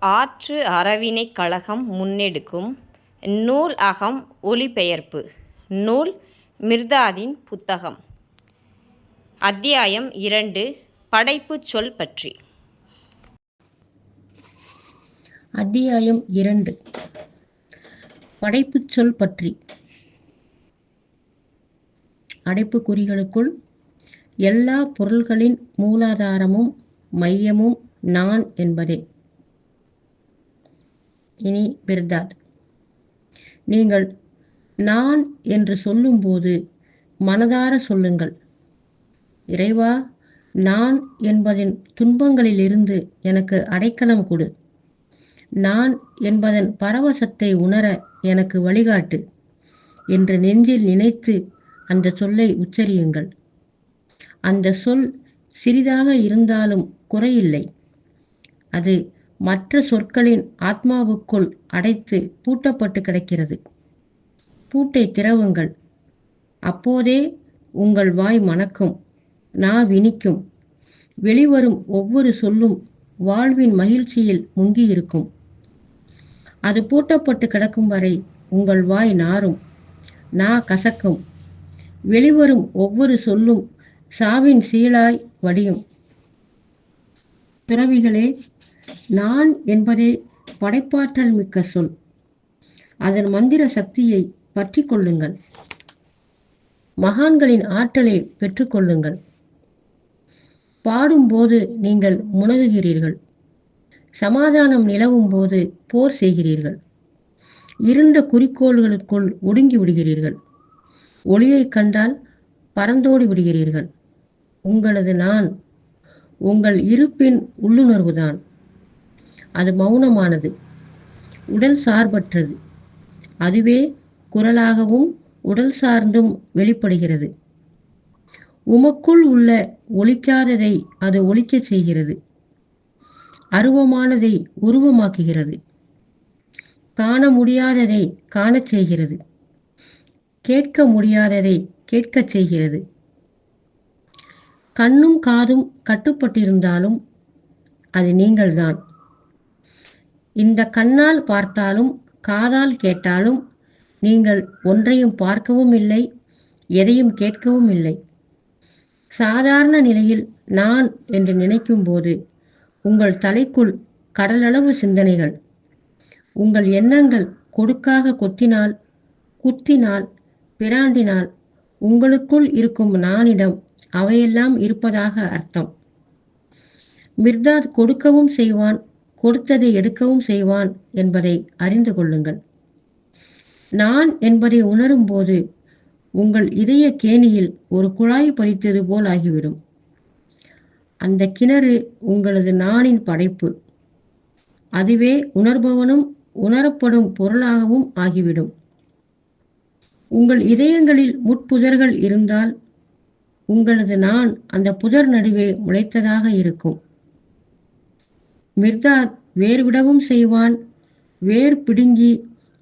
ஆற்று அறவினைக் கழகம் முன்னெடுக்கும் நூல் அகம் ஒலிபெயர்ப்பு நூல் மிர்தாதின் புத்தகம். அத்தியாயம் இரண்டு படைப்புச் சொல் பற்றி. அத்தியாயம் இரண்டு படைப்புச் சொல் பற்றி. அடைப்புக்குறிகளுக்குள் எல்லா பொருள்களின் மூலாதாரமும் மையமும் நான் என்பதே. இனி பிர்தாத் நீங்கள் நான் என்று சொல்லும்போது மனதார சொல்லுங்கள். இறைவா நான் என்பதின் துன்பங்களிலிருந்து எனக்கு அடைக்கலம் கொடு. நான் என்பதன் பரவசத்தை உணர எனக்கு வழிகாட்டு என்று நெஞ்சில் நினைத்து அந்த சொல்லை உச்சரியுங்கள். அந்த சொல் சிறிதாக இருந்தாலும் குறையில்லை. அது மற்ற சொற்களின் ஆத்மாவுக்குள் அடைத்து பூட்டப்பட்டு கிடக்கிறது. பூட்டை திறவுங்கள். அப்போதே உங்கள் வாய் மணக்கும் நா வினிக்கும் வெளிவரும் ஒவ்வொரு சொல்லும் வாழ்வின் மகிழ்ச்சியில் முங்கியிருக்கும். அது பூட்டப்பட்டு கிடக்கும் வரை உங்கள் வாய் நாரும் நா கசக்கும். வெளிவரும் ஒவ்வொரு சொல்லும் சாவின் சீலாய் வடியும். துறவிகளே நான் என்பதே படைப்பாற்றல் மிக்க சொல். அதன் மந்திர சக்தியை பற்றி கொள்ளுங்கள். மகான்களின் ஆற்றலை பெற்றுக்கொள்ளுங்கள் பாடும்போது நீங்கள் முணகுகிறீர்கள் சமாதானம் நிலவும் போது போர் செய்கிறீர்கள். இருண்ட குறிக்கோள்களுக்குள் ஒடுங்கி விடுகிறீர்கள். ஒளியை கண்டால் பறந்தோடி விடுகிறீர்கள். உங்களது நான் உங்கள் இருப்பின் உள்ளுணர்வுதான். அது மௌனமானது உடல் சார்பற்றது. அதுவே குரலாகவும் உடல் சார்ந்தும் வெளிப்படுகிறது. உமக்குள் உள்ள ஒழிக்காததை அது ஒழிக்க செய்கிறது. அருவமானதை உருவமாக்குகிறது. காண முடியாததை காணச் செய்கிறது. கேட்க முடியாததை கேட்கச் செய்கிறது. கண்ணும் காதும் கட்டுப்பட்டிருந்தாலும் அது நீங்கள்தான். இந்த கண்ணால் பார்த்தாலும் காதால் கேட்டாலும் நீங்கள் ஒன்றையும் பார்க்கவும் இல்லை எதையும் கேட்கவும் இல்லை. சாதாரண நிலையில் நான் என்று நினைக்கும் போது உங்கள் தலைக்குள் கடலளவு சிந்தனைகள் உங்கள் எண்ணங்கள் கொடுக்காக கொத்தினால் குத்தினால் பிராண்டினால் உங்களுக்குள் இருக்கும் நானிடம் அவையெல்லாம் இருப்பதாக அர்த்தம். மிர்தாத் கொடுக்கவும் செய்வான் கொடுத்ததை எடுக்கவும் செய்வான் என்பதை அறிந்து கொள்ளுங்கள். நான் என்பதை உணரும் போது உங்கள் இதய கேணியில் ஒரு குழாய் பறித்தது போல் ஆகிவிடும். அந்த கிணறு உங்களது நானின் படைப்பு. அதுவே உணர்பவனும் உணரப்படும் பொருளாகவும் ஆகிவிடும். உங்கள் இதயங்களில் முட்புதர்கள் இருந்தால் உங்களது நான் அந்த புதர் நடுவே முளைத்ததாக இருக்கும். மிர்தாத் வேர் விடவும் செய்வான் வேர் பிடுங்கி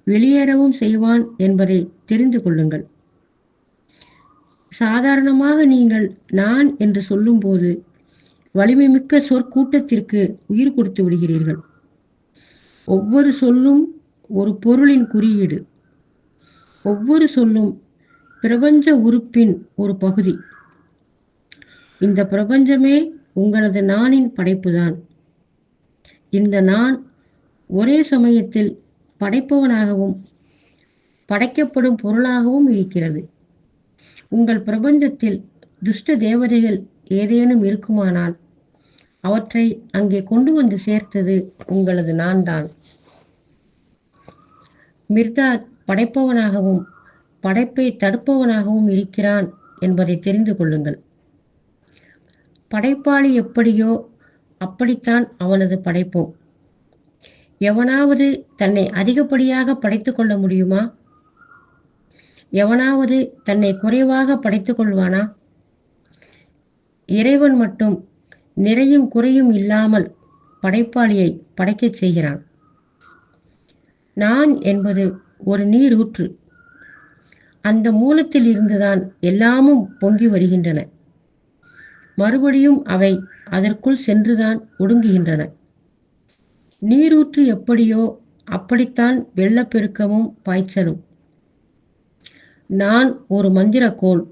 வெளியேறவும் செய்வான் என்பதை தெரிந்து கொள்ளுங்கள். சாதாரணமாக நீங்கள் நான் என்று சொல்லும்போது வலிமைமிக்க சொற்கூட்டத்திற்கு உயிர் கொடுத்து விடுகிறீர்கள். ஒவ்வொரு சொல்லும் ஒரு பொருளின் குறியீடு. ஒவ்வொரு சொல்லும் பிரபஞ்ச உறுப்பின் ஒரு பகுதி. இந்த பிரபஞ்சமே உங்களது நானின் படைப்புதான். இந்த நான் ஒரே சமயத்தில் படைப்பவனாகவும் படைக்கப்படும் பொருளாகவும் இருக்கிறது. உங்கள் பிரபஞ்சத்தில் துஷ்ட தேவதைகள் ஏதேனும் இருக்குமானால் அவற்றை அங்கே கொண்டு வந்து சேர்த்தது உங்களது நான் தான் மிர்தாத் படைப்பவனாகவும் படைப்பை தடுப்பவனாகவும் இருக்கிறான் என்பதை தெரிந்து கொள்ளுங்கள். படைப்பாளி எப்படியோ அப்படித்தான் அவனது படைப்போம் எவனாவது தன்னை அதிகப்படியாக படைத்து கொள்ள முடியுமா? எவனாவது தன்னை குறைவாக படைத்துக் கொள்வானா? இறைவன் மட்டும் நிறையும் குறையும் இல்லாமல் படைப்பாளியை படைக்கச் செய்கிறான். நான் என்பது ஒரு நீரூற்று. அந்த மூலத்தில் இருந்துதான் எல்லாமும் பொங்கி வருகின்றன. மறுபடியும் அவை அதற்குள் சென்றுதான் ஒடுங்குகின்றன. நீரூற்று எப்படியோ அப்படித்தான் வெள்ளப்பெருக்கமும் பாய்ச்சலும். நான் ஒரு மந்திரக்கோள்.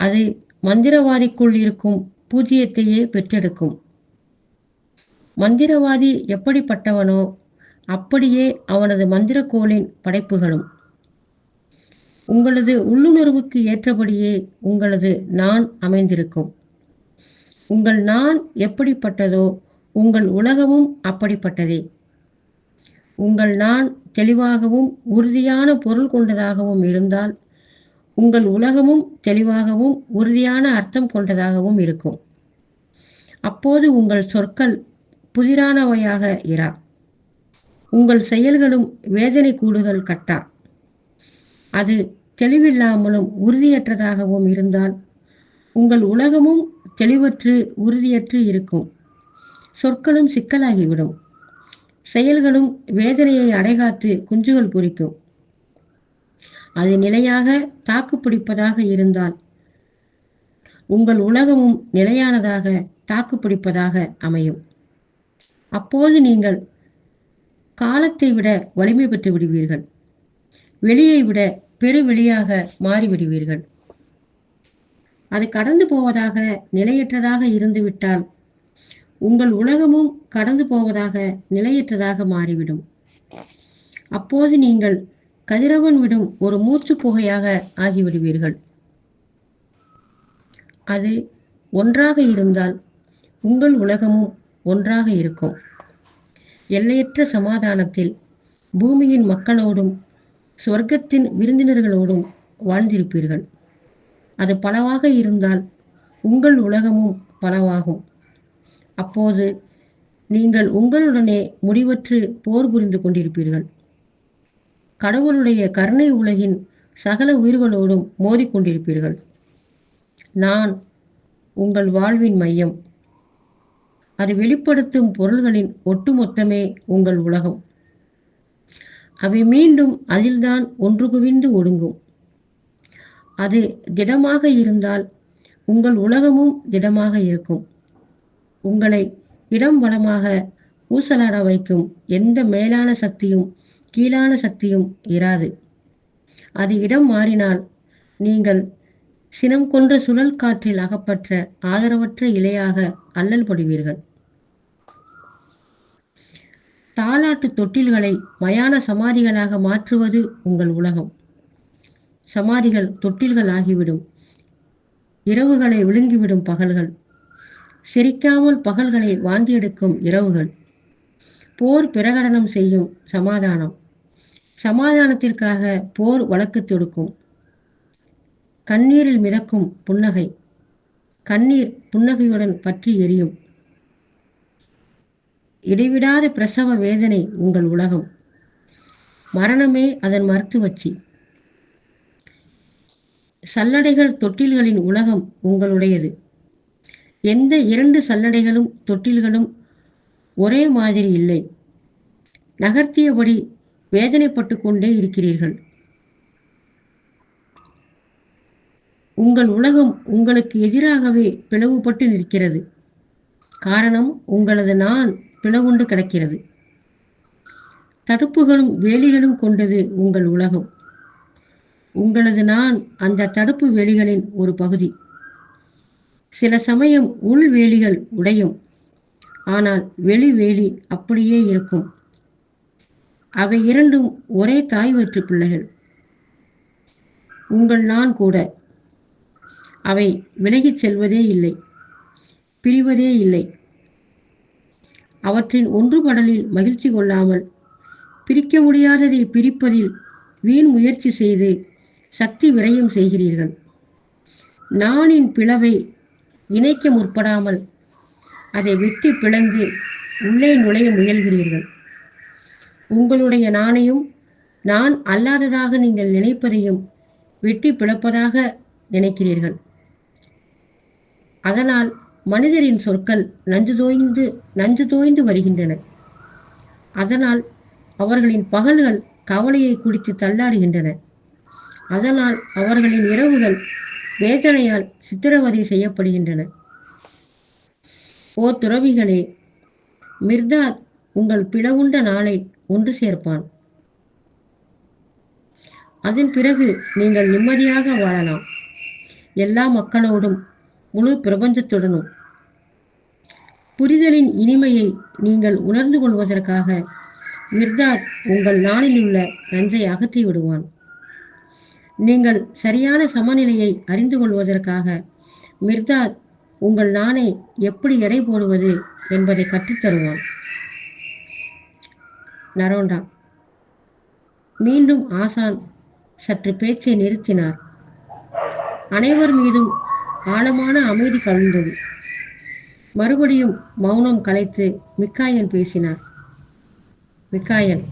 அது மந்திரவாதிக்குள் இருக்கும் பூஜ்ஜியத்தையே பெற்றெடுக்கும். மந்திரவாதி எப்படிப்பட்டவனோ அப்படியே அவனது மந்திரக்கோளின் படைப்புகளும். உங்களது உள்ளுணர்வுக்கு ஏற்றபடியே உங்களது நான் அமைந்திருக்கும். உங்கள் நான் எப்படிப்பட்டதோ உங்கள் உலகமும் அப்படிப்பட்டதே. உங்கள் நான் தெளிவாகவும் உறுதியான பொருள் கொண்டதாகவும் இருந்தால் உங்கள் உலகமும் தெளிவாகவும் உறுதியான அர்த்தம் கொண்டதாகவும் இருக்கும். அப்போது உங்கள் சொற்கள் புதிரானவையாக இரா. உங்கள் செயல்களும் வேதனை கூடுதல் கட்டா. அது தெளிவில்லாமலும் உறுதியற்றதாகவும் இருந்தால் உங்கள் உலகமும் தெளிவற்று உறுதியற்று இருக்கும். சொற்களும் சிக்கலாகிவிடும். செயல்களும் வேதனையை அடைகாத்து குஞ்சுகள் பொரிக்கும் அது நிலையாக தாக்குப்பிடிப்பதாக இருந்தால் உங்கள் உலகமும் நிலையானதாக தாக்குப்பிடிப்பதாக அமையும். அப்போது நீங்கள் காலத்தை விட வலிமை பெற்று விடுவீர்கள். வெளியை விட பெருவெளியாக மாறிவிடுவீர்கள். அது கடந்து போவதாக நிலையற்றதாக இருந்துவிட்டால் உங்கள் உலகமும் கடந்து போவதாக நிலையற்றதாக மாறிவிடும். அப்போது நீங்கள் கதிரவன் விடும் ஒரு மூச்சு புகையாக ஆகிவிடுவீர்கள். அது ஒன்றாக இருந்தால் உங்கள் உலகமும் ஒன்றாக இருக்கும். எல்லையற்ற சமாதானத்தில் பூமியின் மக்களோடும் சொர்க்கத்தின் விருந்தினர்களோடும் வாழ்ந்திருப்பீர்கள். அது பலவாக இருந்தால் உங்கள் உலகமும் பலவாகும். அப்போது நீங்கள் உங்களுடனே முடிவற்று போர் புரிந்து கொண்டிருப்பீர்கள். கடவுளுடைய கருணை உலகின் சகல உயிர்களோடும் மோதிக்கொண்டிருப்பீர்கள். நான் உங்கள் வாழ்வின் மையம். அது வெளிப்படுத்தும் பொருள்களின் ஒட்டுமொத்தமே உங்கள் உலகம். அவை மீண்டும் அதில்தான் ஒன்று குவிந்து ஒடுங்கும். அது திடமாக இருந்தால் உங்கள் உலகமும் திடமாக இருக்கும். உங்களை இடம் வளமாக ஊசலாட வைக்கும் எந்த மேலான சக்தியும் கீழான சக்தியும் இராது. அது இடம் மாறினால் நீங்கள் சினம் கொன்ற சுழல் காற்றில் அகப்பற்ற ஆதரவற்ற இலையாக அல்லல் படுவீர்கள். தாலாட்டு தொட்டில்களை மயான சமாதிகளாக மாற்றுவது உங்கள் உலகம். சமாதிகள் தொட்டில்கள் ஆகிவிடும் இரவுகளை விழுங்கிவிடும் பகல்கள். சிரிக்காமல் பகல்களை வாங்கி எடுக்கும் இரவுகள். போர் பிரகடனம் செய்யும் சமாதானம். சமாதானத்திற்காக போர் வழக்கு தொடுக்கும். கண்ணீரில் மிதக்கும் புன்னகை. கண்ணீர் புன்னகையுடன் பற்றி எரியும். இடைவிடாத பிரசவ வேதனை உங்கள் உலகம். மரணமே அதன் மருத்துவச்சி. சல்லடைகள் தொட்டில்களின் உலகம் உங்களுடையது. எந்த இரண்டு சல்லடைகளும் தொட்டில்களும் ஒரே மாதிரி இல்லை. நகர்த்தியபடி வேதனைப்பட்டு கொண்டே இருக்கிறீர்கள். உங்கள் உலகம் உங்களுக்கு எதிராகவே பிளவுபட்டு நிற்கிறது. காரணம் உங்களது நான் பிளவுண்டு கிடக்கிறது. தடுப்புகளும் வேலிகளும் கொண்டது உங்கள் உலகம். உங்களது நான் அந்த தடுப்பு வேலிகளின் ஒரு பகுதி. சில சமயம் உள் வேலிகள் உடையும். ஆனால் வெளி வேலி அப்படியே இருக்கும். அவை இரண்டும் ஒரே தாய் வயிற்று பிள்ளைகள். உங்கள் நான் கூட. அவை விலகிச் செல்வதே இல்லை. பிரிவதே இல்லை. அவற்றின் ஒன்றுபடலில் மகிழ்ச்சி கொள்ளாமல் பிரிக்க முடியாததை பிரிப்பதில் வீண் முயற்சி செய்து சக்தி விரயம் செய்கிறீர்கள். நானின் பிளவை இணைக்க முற்படாமல் அதை வெட்டி பிளந்து உள்ளே நுழைய முயல்கிறீர்கள். உங்களுடைய நாணையும் நான் அல்லாததாக நீங்கள் நினைப்பதையும் வெட்டி பிளப்பதாக நினைக்கிறீர்கள். அதனால் மனிதரின் சொற்கள் நஞ்சு தோய்ந்து நஞ்சு தோய்ந்து வருகின்றன. அதனால் அவர்களின் பகல்கள் கவலையை குடித்து தள்ளாடுகின்றன. அதனால் அவர்களின் இரவுகள் வேதனையால் சித்திரவதை செய்யப்படுகின்றன. ஓ துறவிகளே மிர்தாத் உங்கள் பிளவுண்ட நாளை ஒன்று சேர்ப்பான். அதன் பிறகு நீங்கள் நிம்மதியாக வாழலாம். எல்லா மக்களோடும் முழு பிரபஞ்சத்துடனும். புரிதலின் இனிமையை நீங்கள் உணர்ந்து கொள்வதற்காக மிர்தாத் உங்கள் நாளில் உள்ள நஞ்சை அகற்றி விடுவான். நீங்கள் சரியான சமநிலையை அறிந்து கொள்வதற்காக மிர்தாத் உங்கள் நாணை எப்படி எடை போடுவது என்பதை கற்றுத்தருவான் நரோண்டா மீண்டும் ஆசான் சற்று பேச்சை நிறுத்தினார். அனைவர் மீதும் ஆழமான அமைதி கலந்தது மறுபடியும் மௌனம் கலைத்து மிக்காயன் பேசினார். மிக்காயன்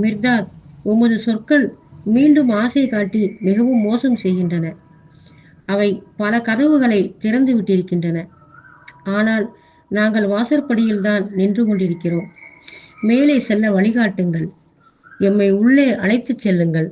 மிர்தாத் உமது சொற்கள் மீண்டும் ஆசை காட்டி மிகவும் மோசம் செய்கின்றன. அவை பல கதவுகளை திறந்து விட்டிருக்கின்றன. ஆனால் நாங்கள் வாசற்படியில்தான் நின்று கொண்டிருக்கிறோம். மேலே செல்ல வழிகாட்டுங்கள். எம்மை உள்ளே அழைத்துச் செல்லுங்கள்.